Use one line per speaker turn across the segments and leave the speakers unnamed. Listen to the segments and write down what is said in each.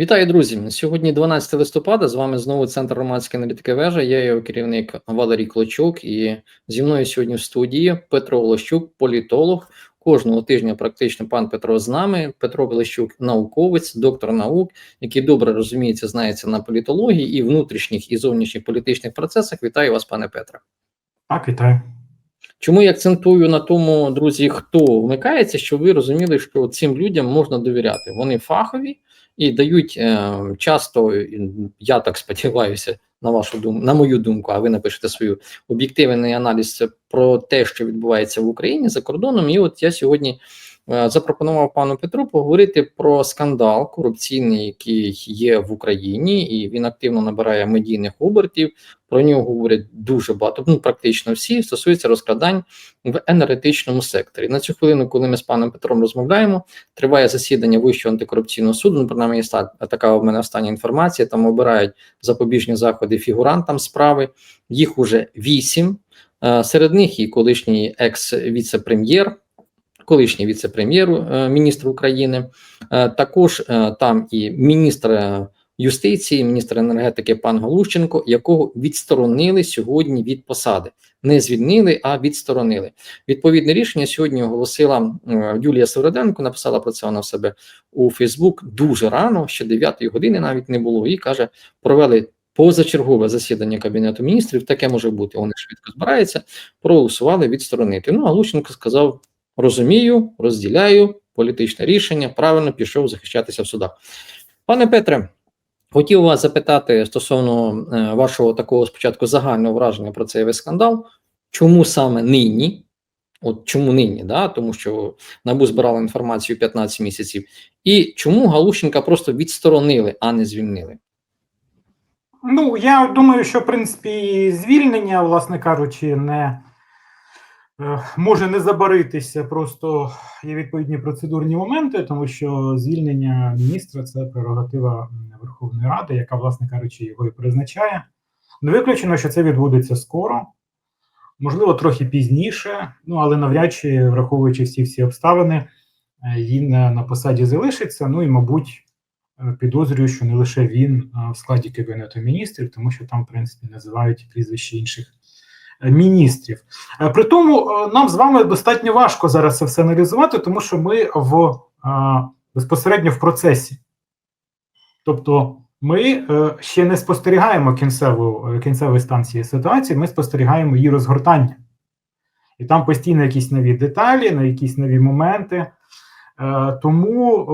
Вітаю, друзі! Сьогодні 12 листопада. З вами знову центр громадської аналітики вежа. Я його керівник Валерій Клочук, і зі мною сьогодні в студії Петро Волощук, політолог. Кожного тижня практично пан Петро з нами. Петро Волощук, науковець, доктор наук, який добре розуміється, знається на політології і внутрішніх і зовнішніх політичних процесах. Вітаю вас, пане Петре.
Так, вітаю.
Чому я акцентую на тому, друзі, хто вмикається, щоб ви розуміли, що цим людям можна довіряти. Вони фахові і дають е, часто, я так сподіваюся, на вашу думку, на мою думку, а ви напишете свою об'єктивний аналіз про те, що відбувається в Україні за кордоном. І от я сьогодні запропонував пану Петру поговорити про скандал корупційний, який є в Україні, і він активно набирає медійних обертів. Про нього говорять дуже багато, ну практично всі стосується розкрадань в енергетичному секторі. На цю хвилину, коли ми з паном Петром розмовляємо, триває засідання Вищого антикорупційного суду. Ну, принаймні, така в мене остання інформація. Там обирають запобіжні заходи фігурантам справи. Їх уже вісім. Е, серед них і колишній екс-віце-прем'єр. Колишній віце-прем'єр е, міністр України, е, також там і міністр юстиції, міністр енергетики пан Галущенко, якого відсторонили сьогодні від посади. Не звільнили, а відсторонили. Відповідне рішення сьогодні оголосила е, Юлія Сороденко. Написала про це вона в себе у Фейсбук дуже рано, ще 9 години навіть не було. І каже, провели позачергове засідання кабінету міністрів. Таке може бути. Вони швидко збираються, проголосували відсторонити. Ну а Лущенко сказав: розумію, розділяю політичне рішення. Правильно пішов захищатися в судах. Пане Петре. Хотів вас запитати стосовно е, вашого такого спочатку загального враження про цей весь скандал, чому саме нині? От чому нині, да? тому що набу збирала інформацію 15 місяців, і чому Галущенка просто відсторонили, а не звільнили?
Ну, я думаю, що в принципі звільнення, власне кажучи, не може не забаритися, просто є відповідні процедурні моменти, тому що звільнення міністра це прерогатива Верховної Ради, яка, власне кажучи, його і призначає. Не виключено, що це відбудеться скоро, можливо, трохи пізніше, ну але навряд чи, враховуючи всі всі обставини, е, він на посаді залишиться. Ну і, мабуть, е, підозрюю, що не лише він в складі кабінету міністрів, тому що там, в принципі, називають прізвища інших міністрів. Е, при тому е, нам з вами достатньо важко зараз це все аналізувати, тому що ми в безпосередньо в процесі. Тобто ми е, ще не спостерігаємо кінцеву кінцевої станції ситуації, ми спостерігаємо її розгортання. І там постійно якісь нові деталі, на якісь нові моменти. Тому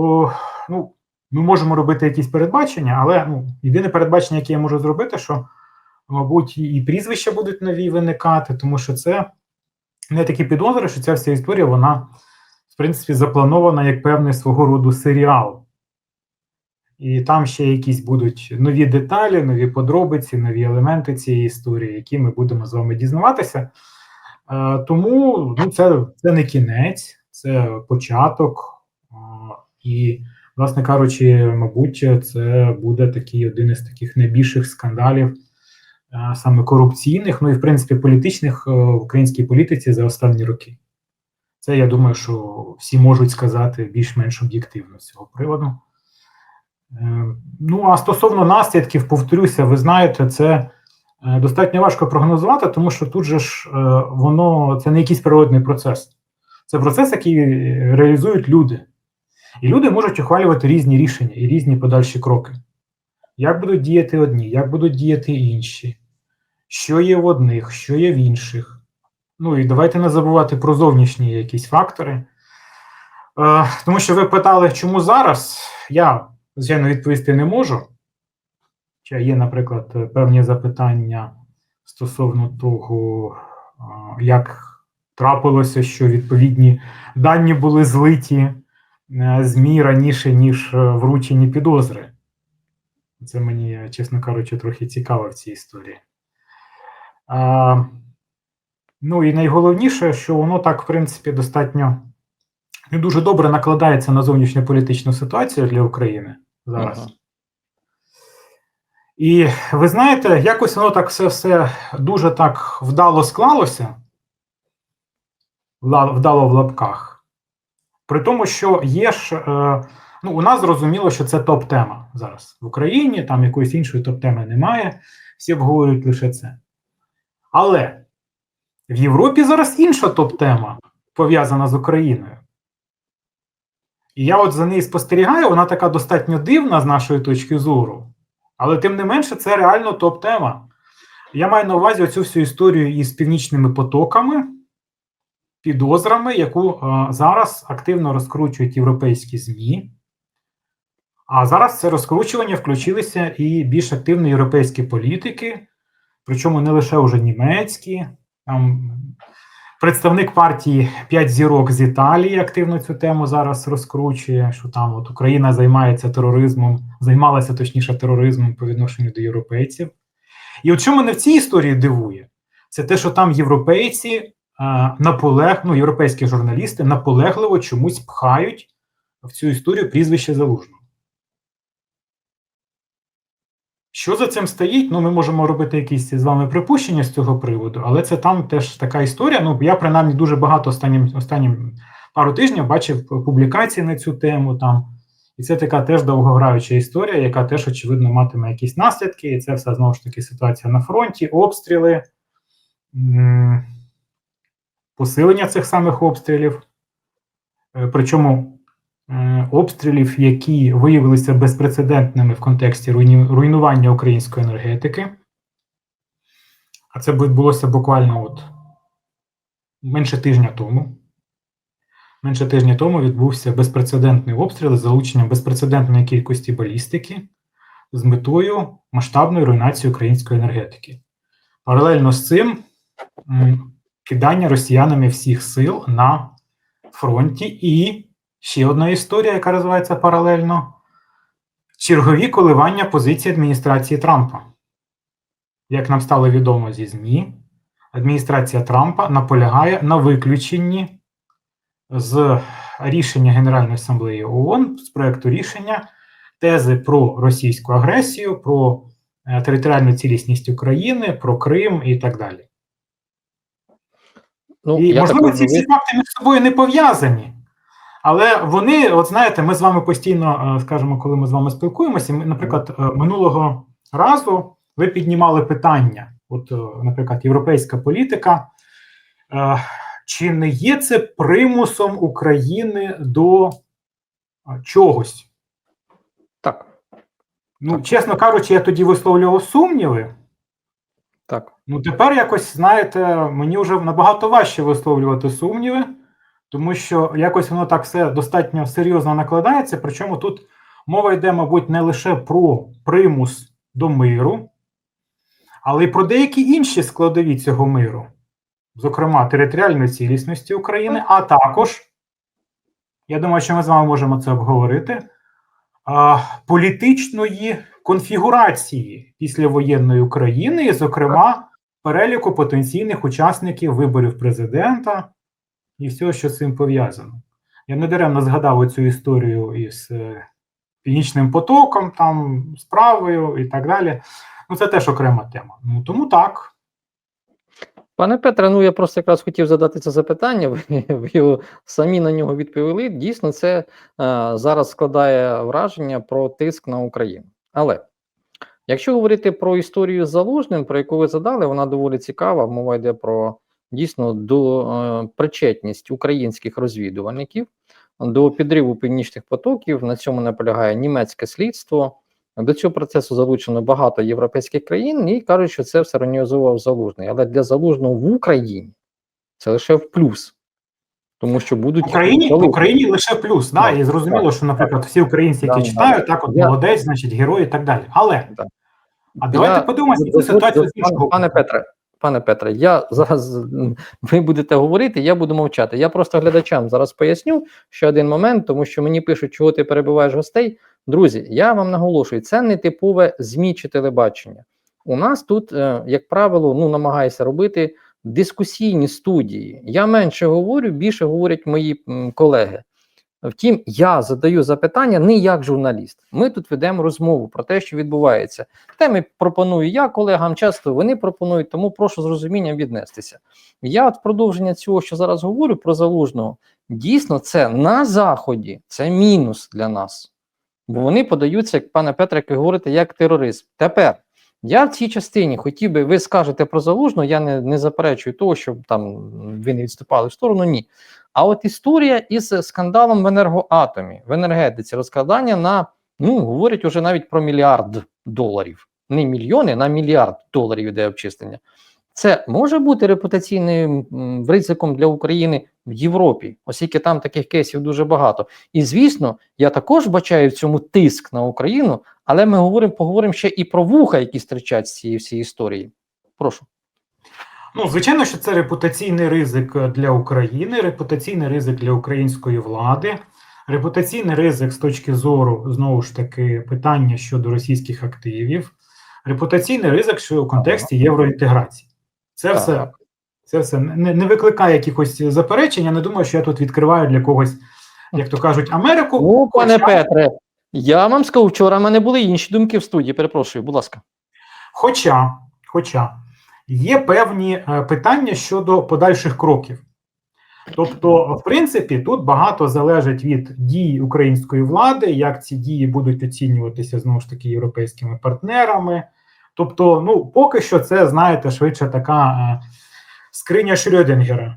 ну, ми можемо робити якісь передбачення, але ну, єдине передбачення, яке я можу зробити, що мабуть, і прізвища будуть нові виникати, тому що це не такі підозри, що ця вся історія, вона, в принципі, запланована як певний свого роду серіал. І там ще якісь будуть нові деталі, нові подробиці, нові елементи цієї історії, які ми будемо з вами дізнаватися. Е, тому ну, це це не кінець, це початок. Е, і, власне кажучи, мабуть, це буде такий один із таких найбільших скандалів саме корупційних, ну і в принципі політичних е, в українській політиці за останні роки. Це я думаю, що всі можуть сказати більш-менш об'єктивно з цього приводу. Е, ну, а стосовно наслідків, повторюся, ви знаєте, це е, достатньо важко прогнозувати, тому що тут же ж воно це не якийсь природний процес. Це процес, який реалізують люди. І люди можуть ухвалювати різні рішення і різні подальші кроки. Як будуть діяти одні, як будуть діяти інші що є в одних, що є в інших. Ну і давайте не забувати про зовнішні якісь фактори. Е, Тому що ви питали, чому зараз? Я, звичайно, відповісти не можу. Чи є, наприклад, певні запитання стосовно того, е, як трапилося, що відповідні дані були злиті е, ЗМІ раніше, ніж е, вручені підозри. Це мені, чесно кажучи, трохи цікаво в цій історії. А, Ну і найголовніше, що воно так, в принципі, достатньо не дуже добре накладається на зовнішню політичну ситуацію для України зараз. Ага. І ви знаєте, якось воно так все все дуже так вдало склалося, вдало в лапках. При тому, що є ж е, Ну, у нас зрозуміло, що це топ-тема зараз в Україні, там якоїсь іншої топ-теми немає, всі обговорюють лише це. Але в Європі зараз інша топ-тема пов'язана з Україною. І я от за нею спостерігаю, вона така достатньо дивна з нашої точки зору, але тим не менше, це реально топ-тема. Я маю на увазі оцю всю історію із північними потоками, підозрами, яку е, зараз активно розкручують європейські ЗМІ. А зараз це розкручування включилися і більш активні європейські політики, причому не лише уже німецькі. Там представник партії «П'ять зірок з Італії активно цю тему зараз розкручує, що там от Україна займається тероризмом, займалася точніше тероризмом по відношенню до європейців. І от що мене в цій історії дивує, це те, що там європейці а, наполег, ну, європейські журналісти наполегливо чомусь пхають в цю історію прізвище Залужного. Що за цим стоїть? Ну, ми можемо робити якісь з вами припущення з цього приводу, але це там теж така історія. Ну, я принаймні дуже багато останнім останнім пару тижнів бачив публікацій на цю тему там. І це така теж довгограюча історія, яка теж, очевидно, матиме якісь наслідки. І це все знову ж таки ситуація на фронті, обстріли, посилення цих самих обстрілів. Е, Причому обстрілів, які виявилися безпрецедентними в контексті руйнування української енергетики. А це відбулося буквально от менше тижня тому. Менше тижня тому відбувся безпрецедентний обстріл з залученням безпрецедентної кількості балістики з метою масштабної руйнації української енергетики. Паралельно з цим кидання росіянами всіх сил на фронті і ще одна історія, яка розвивається паралельно: чергові коливання позиції адміністрації Трампа. Як нам стало відомо зі ЗМІ, адміністрація Трампа наполягає на виключенні з рішення Генеральної асамблеї ООН з проекту рішення тези про російську агресію, про е, територіальну цілісність України, про Крим і так далі.
Ну,
і можливо, ці всі факти між собою не пов'язані. Але вони, от знаєте, ми з вами постійно, е, скажімо, коли ми з вами спілкуємося, наприклад, е, минулого разу ви піднімали питання, от, е, наприклад, європейська політика, чи не є це примусом України до чогось?
так,
Ну,
Так.
чесно кажучи, я тоді висловлював сумніви.
так.
Ну, тепер якось, знаєте, мені вже набагато важче висловлювати сумніви, тому що якось воно так все достатньо серйозно накладається. Причому тут мова йде, мабуть, не лише про примус до миру, але й про деякі інші складові цього миру, зокрема, територіальної цілісності України, а також, я думаю, що ми з вами можемо це обговорити, політичної конфігурації післявоєнної України, і, зокрема, переліку потенційних учасників виборів президента і всього, що з цим пов'язано. Я недаремно згадав оцю історію із е, Північним потоком, там, справою і так далі. Ну, це теж окрема тема. Ну, тому так.
Пане Петре, ну я просто якраз хотів задати це запитання. Ви, ви його самі на нього відповіли. Дійсно, це е, зараз складає враження про тиск на Україну. Але якщо говорити про історію з залужним, про яку ви задали, вона доволі цікава. Мова йде про дійсно до е, причетність українських розвідувальників до підриву північних потоків. На цьому наполягає німецьке слідство. До цього процесу залучено багато європейських країн і кажуть, що це все організовував залужний. Але для залужного в Україні це лише в плюс, тому що будуть
В Україні, в. Україні лише плюс. Да,
Так,
і зрозуміло,
так,
що, наприклад, всі українці, які
Да,
читають, так, от
Я-
молодець, значить, герой і так далі. Але
Так.
а давайте
Я-
на цю ситуацію з іншого
Пане. Петре, пане Петре, я зараз ви будете говорити, я буду мовчати. Я просто глядачам зараз поясню ще один момент, тому що мені пишуть, чого ти перебуваєш гостей. Друзі, я вам наголошую, це не типове ЗМІ чи телебачення. У нас тут, е, як правило, ну намагаюся робити дискусійні студії. Я менше говорю, більше говорять мої колеги. Втім, я задаю запитання не як журналіст. Ми тут ведемо розмову про те, що відбувається. Теми пропоную я колегам, часто вони пропонують, тому прошу з розумінням віднестися. Я от продовження цього, що зараз говорю про залужного, дійсно, це на заході, це мінус для нас. бо вони подаються, як пане Петре, як ви говорите, як тероризм. Тепер я в цій частині хотів би, ви скажете про залужну, я не, не заперечую того, щоб там ви не відступали в сторону, ні. А от історія із скандалом в енергоатомі, в енергетиці, розкрадання на, ну, говорять уже навіть про мільярд доларів. Не мільйони, на мільярд доларів йде обчислення. Це може бути репутаційним ризиком для України в Європі, оскільки там таких кейсів дуже багато. І звісно, я також бачаю в цьому тиск на Україну, але ми говоримо, поговоримо ще і про вуха, які стрічать з цієї всієї історії. Прошу.
Ну, звичайно, що це репутаційний ризик для України, репутаційний ризик для української влади, репутаційний ризик з точки зору знову ж таки питання щодо російських активів, репутаційний ризик що у контексті євроінтеграції. Це
Так.
все, це все не, не викликає якихось заперечень. Я не думаю, що я тут відкриваю для когось, як то кажуть, Америку.
О, пане
Хоча-
Петре, я вам скажу, вчора в мене були інші думки в студії. Перепрошую, будь ласка.
Хоча, хоча є певні е, питання щодо подальших кроків. Тобто, в принципі, тут багато залежить від дій української влади, як ці дії будуть оцінюватися знову ж таки європейськими партнерами. Тобто, ну поки що, це знаєте, швидше така е, скриня Шрёдінгера,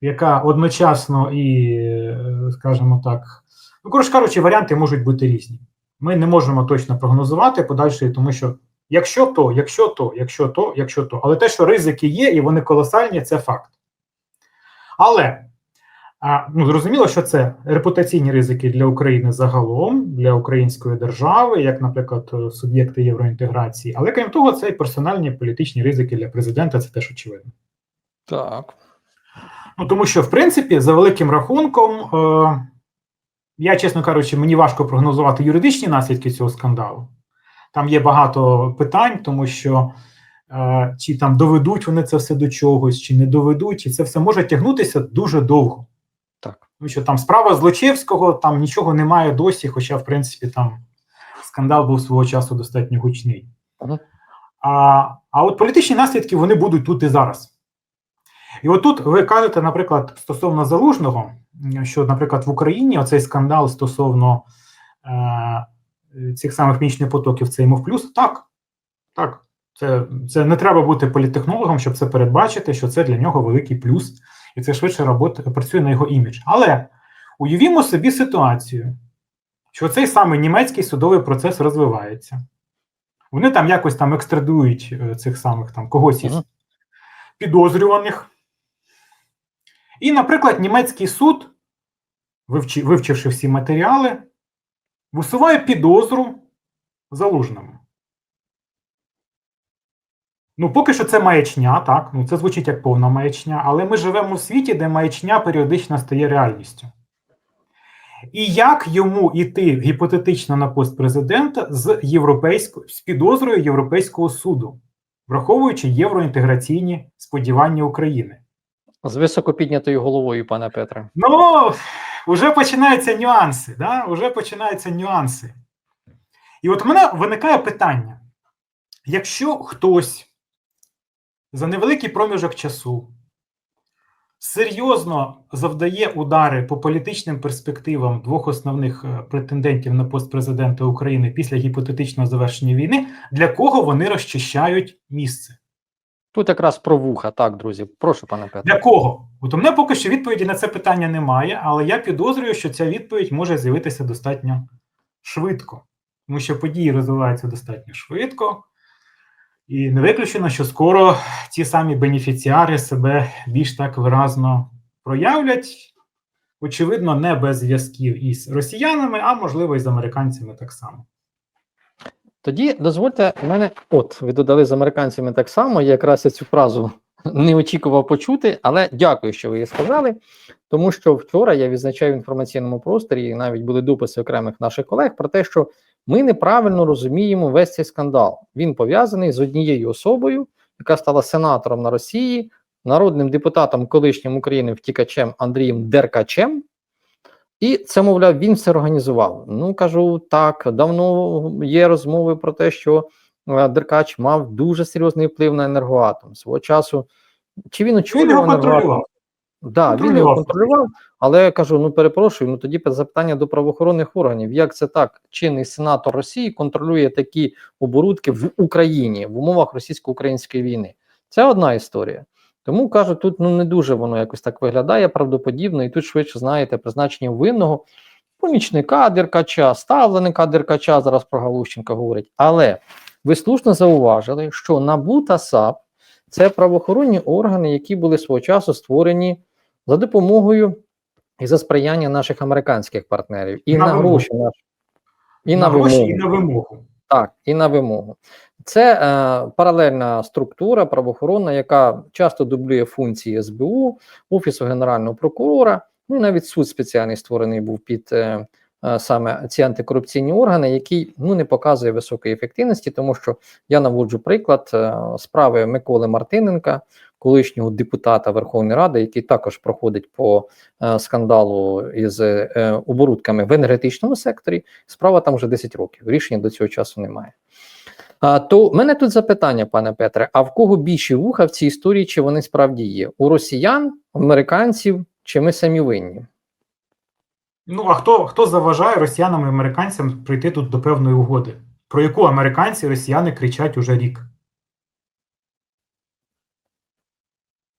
яка одночасно і, е, скажімо так, ну коротше кажучи, варіанти можуть бути різні. Ми не можемо точно прогнозувати подальшої, тому що Якщо то, якщо то, якщо то, якщо то. Але те, що ризики є, і вони колосальні, це факт. Але ну, зрозуміло, що це репутаційні ризики для України загалом, для української держави, як, наприклад, суб'єкти євроінтеграції. Але крім того, це і персональні політичні ризики для президента, це теж очевидно.
Так.
Ну, тому що, в принципі, за великим рахунком, е, я, чесно кажучи, мені важко прогнозувати юридичні наслідки цього скандалу. Там є багато питань, тому що е, чи там доведуть вони це все до чогось, чи не доведуть, і це все може тягнутися дуже довго.
Так.
Тому що там справа Злочевського, там нічого немає досі, хоча, в принципі, там скандал був свого часу достатньо гучний.
Мгм.
А, а от політичні наслідки вони будуть тут і зараз. І отут ви кажете, наприклад, стосовно залужного, що, наприклад, в Україні оцей скандал стосовно е, цих самих мічних потоків це йому в плюс. Так, так. Це, це не треба бути політтехнологом, щоб це передбачити, що це для нього великий плюс, і це швидше робота працює на його імідж. Але уявімо собі ситуацію, що цей самий німецький судовий процес розвивається. Вони там якось там екстрадують е, цих самих там когось із підозрюваних. І, наприклад, німецький суд, вивчивши всі матеріали, висуває підозру залужному. Ну, поки що це маячня, так. Ну, це звучить як повна маячня, але ми живемо в світі, де маячня періодично стає реальністю. І як йому йти гіпотетично на пост президента з європейською з підозрою Європейського суду, враховуючи євроінтеграційні сподівання України?
З високо піднятою головою, пане Петре.
Ну, вже починаються нюанси, да? Уже починаються нюанси. І от мене виникає питання: якщо хтось за невеликий проміжок часу серйозно завдає удари по політичним перспективам двох основних е, претендентів на пост президента України після гіпотетичного завершення війни, для кого вони розчищають місце?
Тут якраз про вуха, так, друзі. Прошу, пане Петре.
Для кого? От у мене поки що відповіді на це питання немає, але я підозрюю, що ця відповідь може з'явитися достатньо швидко, тому що події розвиваються достатньо швидко, і не виключено, що скоро ті самі бенефіціари себе більш так виразно проявлять. Очевидно, не без зв'язків із росіянами, а можливо і з американцями так само.
Тоді дозвольте мене, от ви додали з американцями так само. Я якраз я цю фразу не очікував почути, але дякую, що ви її сказали. Тому що вчора я відзначаю в інформаційному просторі, і навіть були дописи окремих наших колег про те, що ми неправильно розуміємо весь цей скандал. Він пов'язаний з однією особою, яка стала сенатором на Росії, народним депутатом колишнім України втікачем Андрієм Деркачем. І це, мовляв, він все організував. Ну кажу так, давно є розмови про те, що е, Деркач мав дуже серйозний вплив на енергоатом. Свого часу чи він очолював
його
енергоатом? Да, він його
контролював,
але я кажу: ну перепрошую, ну тоді запитання до правоохоронних органів. Як це так? Чинний сенатор Росії контролює такі оборудки в Україні в умовах російсько-української війни? Це одна історія. Тому кажу, тут ну не дуже воно якось так виглядає правдоподібно, і тут швидше знаєте призначення винного помічника Деркача, ставленика Деркача. Зараз про Галущенка говорять. Але ви слушно зауважили, що НАБУ та САП це правоохоронні органи, які були свого часу створені за допомогою і за сприяння наших американських партнерів, і
На
на, гроші наш, і
на
на,
гроші
вимогу.
і на вимогу.
Так, і на вимогу. Це е, паралельна структура правоохоронна, яка часто дублює функції СБУ, Офісу Генерального прокурора. Ну, навіть суд спеціальний створений був під е, е, саме ці антикорупційні органи, який ну, не показує високої ефективності, тому що я наводжу приклад е, справи Миколи Мартиненка, колишнього депутата Верховної Ради, який також проходить по е, скандалу із е, оборудками в енергетичному секторі. Справа там вже 10 років. Рішення до цього часу немає. А, то в мене тут запитання, пане Петре: а в кого більші вуха в цій історії, чи вони справді є? У росіян, американців, чи ми самі винні?
Ну а хто, хто заважає росіянам і американцям прийти тут до певної угоди, про яку американці і росіяни кричать уже рік?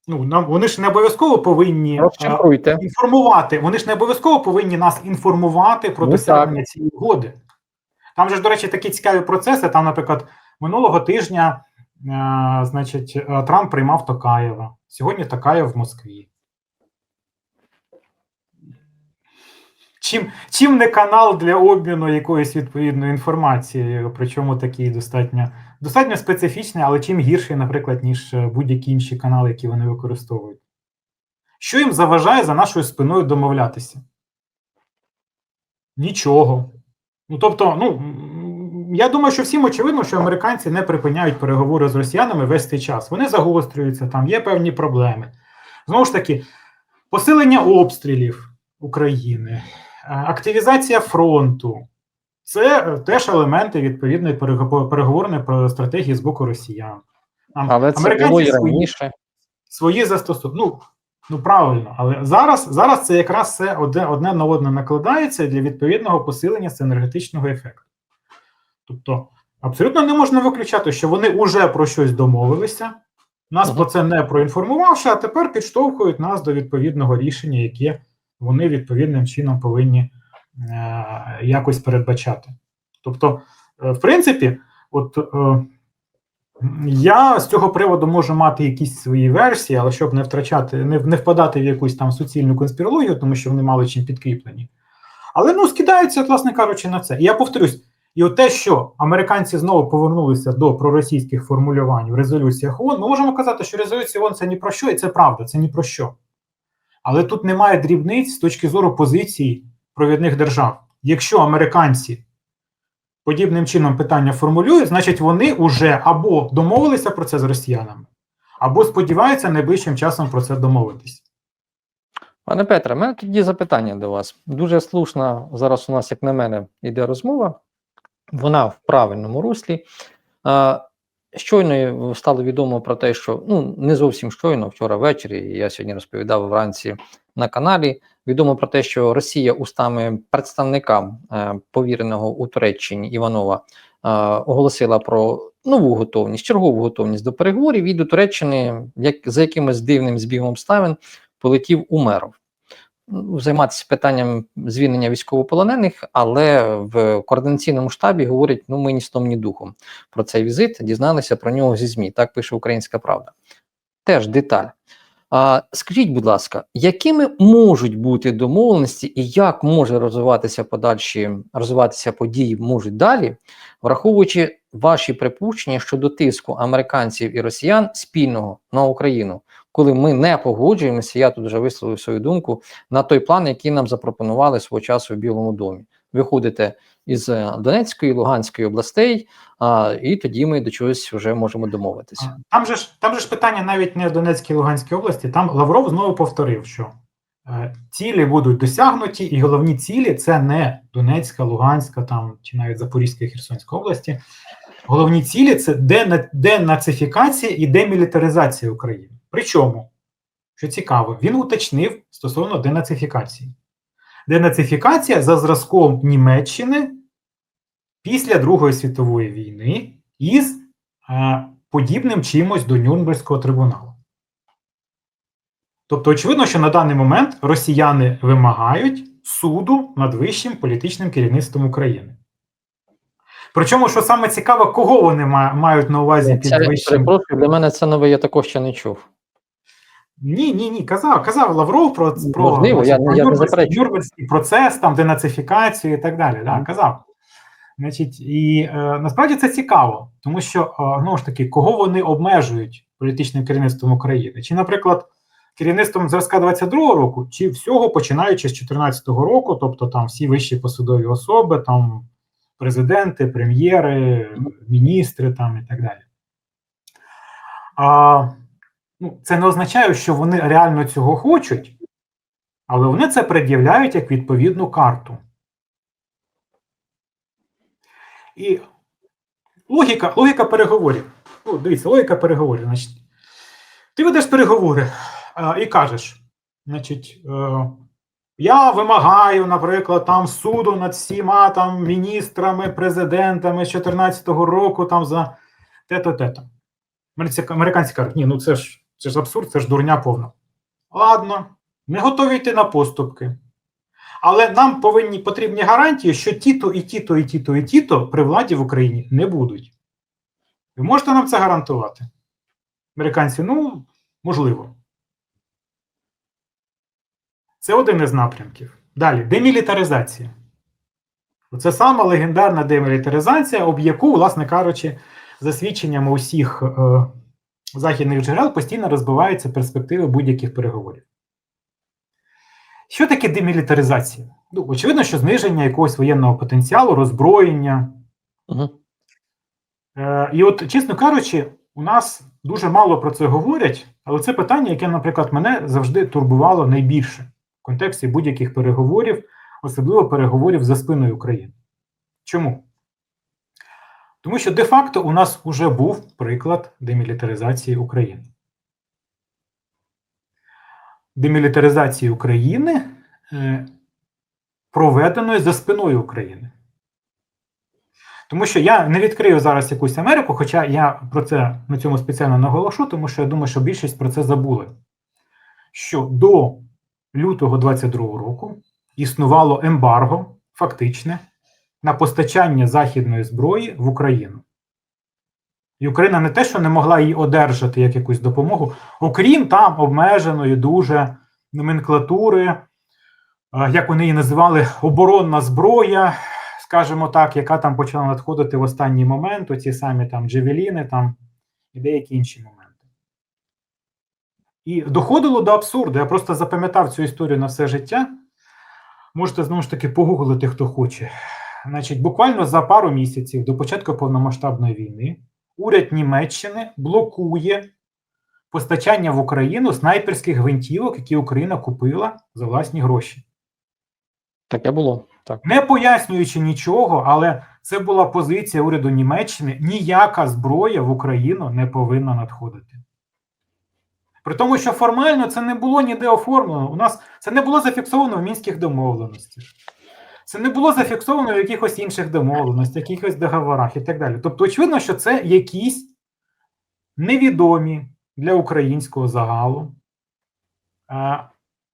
Ну, нам вони ж не обов'язково повинні
Розчаруйте.
інформувати. Вони ж не обов'язково повинні нас інформувати про
Ну,
досягнення цієї угоди. Там же ж, до речі, такі цікаві процеси. Там, наприклад, минулого тижня, е, значить, е, Трамп приймав Токаєва. Сьогодні Токаєв в Москві. Чим, чим не канал для обміну якоїсь відповідної інформації, причому такий достатньо, достатньо специфічний, але чим гірший, наприклад, ніж е, будь-які інші канали, які вони використовують. Що їм заважає за нашою спиною домовлятися? Нічого. Ну, тобто, ну, я думаю, що всім очевидно, що американці не припиняють переговори з росіянами весь цей час. Вони загострюються, там є певні проблеми. Знову ж таки, посилення обстрілів України, е, активізація фронту це теж елементи відповідної перего- переговорної про- стратегії з боку росіян.
Але це було і раніше.
свої застосунки. Ну, ну правильно, але зараз, зараз це якраз все одне, одне на одне накладається для відповідного посилення синергетичного ефекту. Тобто, абсолютно не можна виключати, що вони вже про щось домовилися, нас
Мгм.
про це не проінформувавши, а тепер підштовхують нас до відповідного рішення, яке вони відповідним чином повинні якось передбачати. Тобто, е, в принципі, от. Е, я з цього приводу можу мати якісь свої версії, але щоб не втрачати, не, не впадати в якусь там суцільну конспірологію, тому що вони мало чим підкріплені. Але ну скидаються, власне кажучи, на це. І я повторюсь, і от те, що американці знову повернулися до проросійських формулювань в резолюціях ООН, ми можемо казати, що резолюція ООН це ні про що, і це правда, це ні про що. Але тут немає дрібниць з точки зору позиції провідних держав. Якщо американці подібним чином питання формулюють, значить вони вже або домовилися про це з росіянами, або сподіваються найближчим часом про це домовитись.
Пане Петре, в мене тоді запитання до вас. Дуже слушна зараз у нас, як на мене, йде розмова. Вона в правильному руслі. Щойно стало відомо про те, що ну не зовсім щойно, вчора ввечері, я сьогодні розповідав вранці на каналі. Відомо про те, що Росія устами представника е, повіреного у Туреччині Іванова е, оголосила про нову готовність, чергову готовність до переговорів і до Туреччини, як за якимось дивним збігом обставин полетів Умеров. Ну, Займатися питанням звільнення військовополонених, але в координаційному штабі говорять: ну ми ні сном, ні духом про цей візит, дізналися про нього зі ЗМІ. Так пише Українська Правда. Теж деталь. А, скажіть, будь ласка, якими можуть бути домовленості і як може розвиватися подальші розвиватися події можуть далі, враховуючи ваші припущення щодо тиску американців і росіян спільного на Україну, коли ми не погоджуємося, я тут вже висловив свою думку на той план, який нам запропонували свого часу в Білому домі. Виходите із е, Донецької, Луганської областей, а, і тоді ми до чогось вже можемо домовитися.
Там же ж там же ж питання навіть не в Донецькій і Луганській області. Там Лавров знову повторив, що е, цілі будуть досягнуті, і головні цілі це не Донецька, Луганська там чи навіть Запорізька і Херсонська області. Головні цілі це денацифікація і демілітаризація України. Причому що цікаво, він уточнив стосовно денацифікації. Денацифікація за зразком Німеччини після Другої світової війни із е, подібним чимось до Нюрнберзького трибуналу. Тобто, очевидно, що на даний момент росіяни вимагають суду над вищим політичним керівництвом України. Причому, що саме цікаво, кого вони мають на увазі під вищим.
для мене це нове, я також ще не чув.
Ні, ні, ні, казав, казав Лавров про, про,
Можливо, я-
про
я
Нюрнберзький процес, там денацифікацію і так далі. Да, казав. Значить, і е, насправді це цікаво, тому що е, знову ж таки, кого вони обмежують політичним керівництвом України? Чи, наприклад, керівництвом зразка 22-го року, чи всього починаючи з 14-го року, тобто там всі вищі посадові особи, там президенти, прем'єри, міністри там і так далі. А, ну, це не означає, що вони реально цього хочуть, але вони це пред'являють як відповідну карту. І логіка, логіка переговорів. Ну, дивіться, логіка переговорів. Значить, ти ведеш переговори а, і кажеш, значить, е, я вимагаю, наприклад, там суду над всіма там міністрами, президентами з 2014 року там за те-то, те-то. Американці кажуть, ні, ну це ж це ж абсурд, це ж дурня повна. Ладно, ми готові йти на поступки. Але нам повинні потрібні гарантії, що ті-то, і ті-то, і ті-то, і ті-то при владі в Україні не будуть. Ви можете нам це гарантувати? Американці, ну, можливо. Це один із напрямків. Далі, демілітаризація. Це сама легендарна демілітаризація, об яку, власне кажучи, за свідченнями усіх е, західних джерел постійно розбиваються перспективи будь-яких переговорів. Що таке демілітаризація? Ну, очевидно, що зниження якогось воєнного потенціалу, роззброєння.
Угу.
Е, і от, чесно кажучи, у нас дуже мало про це говорять, але це питання, яке, наприклад, мене завжди турбувало найбільше в контексті будь-яких переговорів, особливо переговорів за спиною України. Чому? Тому що де-факто у нас вже був приклад демілітаризації України. Демілітаризації України е, проведеної за спиною України. Тому що я не відкрию зараз якусь Америку, хоча я про це на цьому спеціально наголошу, тому що я думаю, що більшість про це забули. Що до лютого 22-го року існувало ембарго, фактичне, на постачання західної зброї в Україну. І Україна не те, що не могла її одержати як якусь допомогу, окрім там обмеженої дуже номенклатури, е, як вони її називали, оборонна зброя, скажімо так, яка там почала надходити в останній момент, оці самі там джевеліни там і деякі інші моменти. І доходило до абсурду. Я просто запам'ятав цю історію на все життя. Можете знову ж таки погуглити, хто хоче. Значить, буквально за пару місяців до початку повномасштабної війни уряд Німеччини блокує постачання в Україну снайперських гвинтівок, які Україна купила за власні гроші.
Таке було. Так.
Не пояснюючи нічого, але це була позиція уряду Німеччини: ніяка зброя в Україну не повинна надходити. При тому, що формально це не було ніде оформлено. У нас це не було зафіксовано в мінських домовленостях. Це не було зафіксовано в якихось інших домовленостях, якихось договорах і так далі. Тобто, очевидно, що це якісь невідомі для українського загалу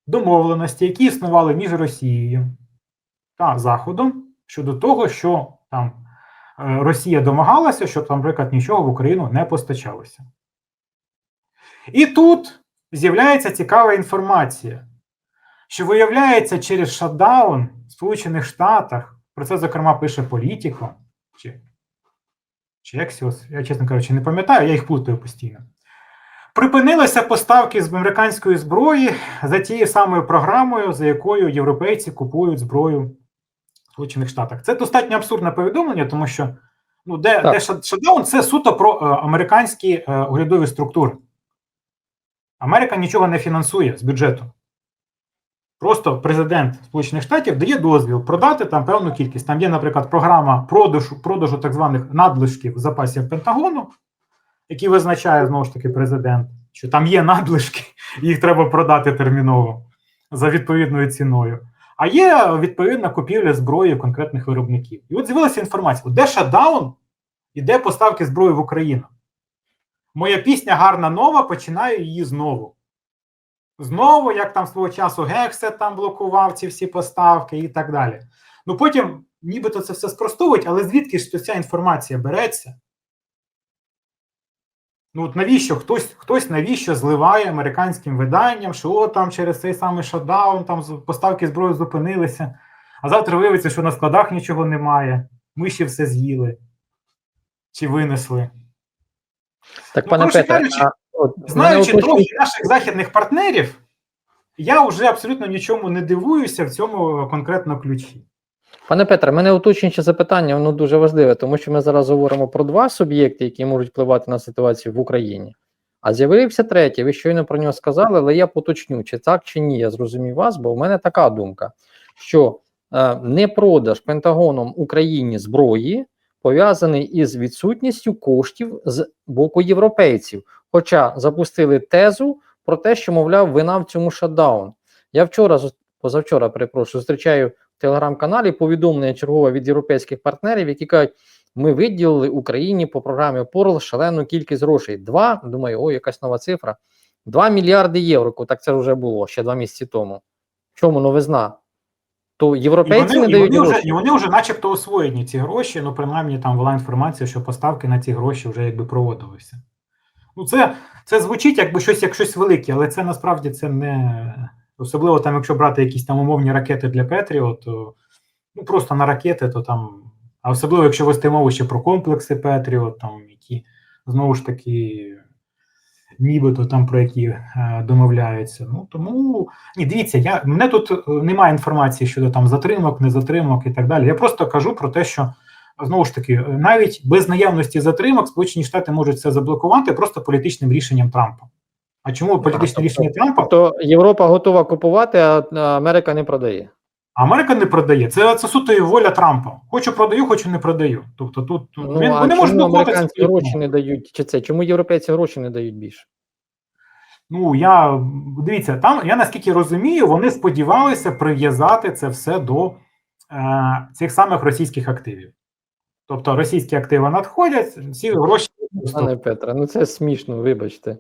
домовленості, які існували між Росією та Заходом щодо того, що там е, Росія домагалася, щоб, наприклад, нічого в Україну не постачалося. І тут з'являється цікава інформація, що виявляється через шатдаун в Сполучених Штатах, про це, зокрема, пише Політіко, чи, чи Ексіос, я, чесно кажучи, не пам'ятаю, я їх плутаю постійно. Припинилися поставки з американської зброї за тією самою програмою, за якою європейці купують зброю в Сполучених Штатах. Це достатньо абсурдне повідомлення, тому що ну, де, де шатдаун це суто про е, американські е, урядові структури. Америка нічого не фінансує з бюджету. Просто президент Сполучених Штатів дає дозвіл продати там певну кількість. Там є, наприклад, програма продажу, продажу так званих надлишків запасів Пентагону, які визначає знову ж таки президент, що там є надлишки їх треба продати терміново за відповідною ціною. А є відповідна купівля зброї конкретних виробників. І от з'явилася інформація: де шатдаун і де поставки зброї в Україну. Моя пісня гарна нова, починаю її знову. Знову, як там свого часу Гексет там блокував ці всі поставки і так далі. Ну потім, нібито це все спростовують, але звідки ж ця інформація береться? Ну от навіщо хтось, хтось навіщо зливає американським виданням, що о, там через цей самий шатдаун, там поставки зброї зупинилися, а завтра виявиться, що на складах нічого немає. Ми ще все з'їли чи винесли.
Так,
Ну,
пане Петре, а, от,
Знаючи трохи наших західних партнерів, я вже абсолютно нічому не дивуюся в цьому конкретно ключі.
Пане Петре, мене уточнююче запитання, воно дуже важливе, тому що ми зараз говоримо про два суб'єкти, які можуть впливати на ситуацію в Україні. А з'явився третій, ви щойно про нього сказали, але я поточню, чи так, чи ні. Я зрозумів вас, бо в мене така думка, що е, не продаж Пентагоном Україні зброї пов'язаний із відсутністю коштів з боку європейців. Хоча запустили тезу про те, що, мовляв, вина в цьому шатдаун. Я вчора, позавчора, перепрошую, зустрічаю в телеграм-каналі повідомлення чергове від європейських партнерів, які кажуть, ми виділили Україні по програмі ПОРЛ шалену кількість грошей. Два, думаю, о, якась нова цифра. 2 мільярди євро. Так це вже було ще два місяці тому. В чому новизна? То
І
європейці
вони,
не
і,
дають
вони вже, і вони вже начебто освоєні ці гроші, ну принаймні там була інформація, що поставки на ці гроші вже якби проводилися. Ну, це, це звучить якби щось як щось велике, але це насправді це не. Особливо там, якщо брати якісь там умовні ракети для Петріо, то ну просто на ракети, то там. А особливо, якщо вести мову ще про комплекси Петріо, там які знову ж таки нібито там про які е, домовляються. Ну тому ні, дивіться, я мене тут е, немає інформації щодо там затримок, незатримок і так далі. Я просто кажу про те, що знову ж таки, навіть без наявності затримок Сполучені Штати можуть це заблокувати просто політичним рішенням Трампа. А чому політичне
тобто-
рішення Трампа?
Тобто Європа готова купувати, а Америка не продає.
А Америка не продає. Це, це суто і воля Трампа. Хочу продаю, хочу не продаю. Тобто тут
Ну,
він,
а
вони можуть
чому
блокувати
американські гроші не дають? Чи це? Чому європейці гроші не дають більше?
Ну я дивіться, там я наскільки розумію, вони сподівалися прив'язати це все до е, цих самих російських активів. Тобто російські активи надходять, всі гроші.
Пане Петре, ну це смішно, вибачте.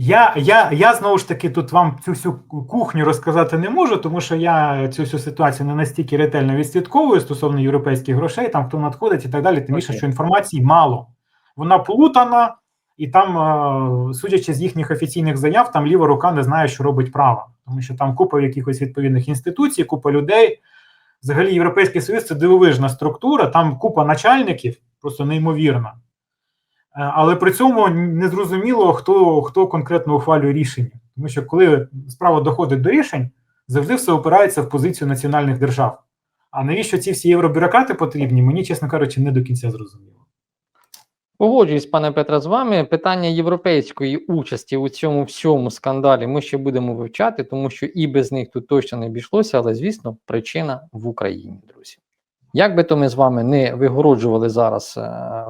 Я, я, я знову ж таки тут вам цю всю кухню розказати не можу, тому що я цю всю ситуацію не настільки ретельно відслідковую стосовно європейських грошей, там хто надходить і так далі. Тим більше, що інформації мало. Вона плутана, і там, е, судячи з їхніх офіційних заяв, там ліва рука не знає, що робить права, тому що там купа якихось відповідних інституцій, купа людей. Взагалі, Європейський Союз це дивовижна структура, там купа начальників, просто неймовірна. Е, Але при цьому не зрозуміло, хто, хто конкретно ухвалює рішення. Тому що коли справа доходить до рішень, завжди все опирається в позицію національних держав. А навіщо ці всі євробюрократи потрібні, мені, чесно кажучи, не до кінця зрозуміло.
Погоджуюсь, пане Петре, з вами. Питання європейської участі у цьому всьому скандалі ми ще будемо вивчати, тому що і без них тут точно не обійшлося, але звісно, причина в Україні, друзі. Як би то ми з вами не вигороджували зараз е,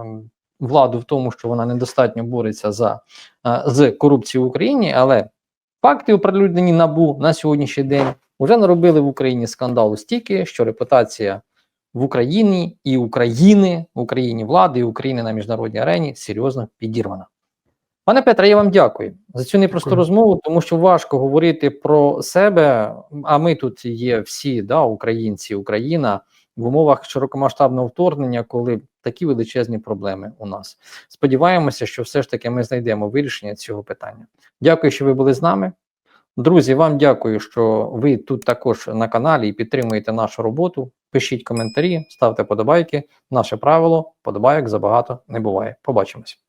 владу в тому, що вона недостатньо бореться за е, з корупцією в Україні, але факти оприлюднені набу на сьогоднішній день вже наробили в Україні скандалу стільки, що репутація в Україні і України, в Україні влади і України на міжнародній арені серйозно підірвана. Пане Петре, я вам дякую за цю непросту
Дякую.
розмову, тому що важко говорити про себе. А ми тут є всі, да, українці, Україна в умовах широкомасштабного вторгнення, коли такі величезні проблеми у нас. Сподіваємося, що все ж таки ми знайдемо вирішення цього питання. Дякую, що ви були з нами. Друзі, вам дякую, що ви тут також на каналі і підтримуєте нашу роботу. Пишіть коментарі, ставте подобайки. Наше правило подобайок забагато не буває. Побачимось.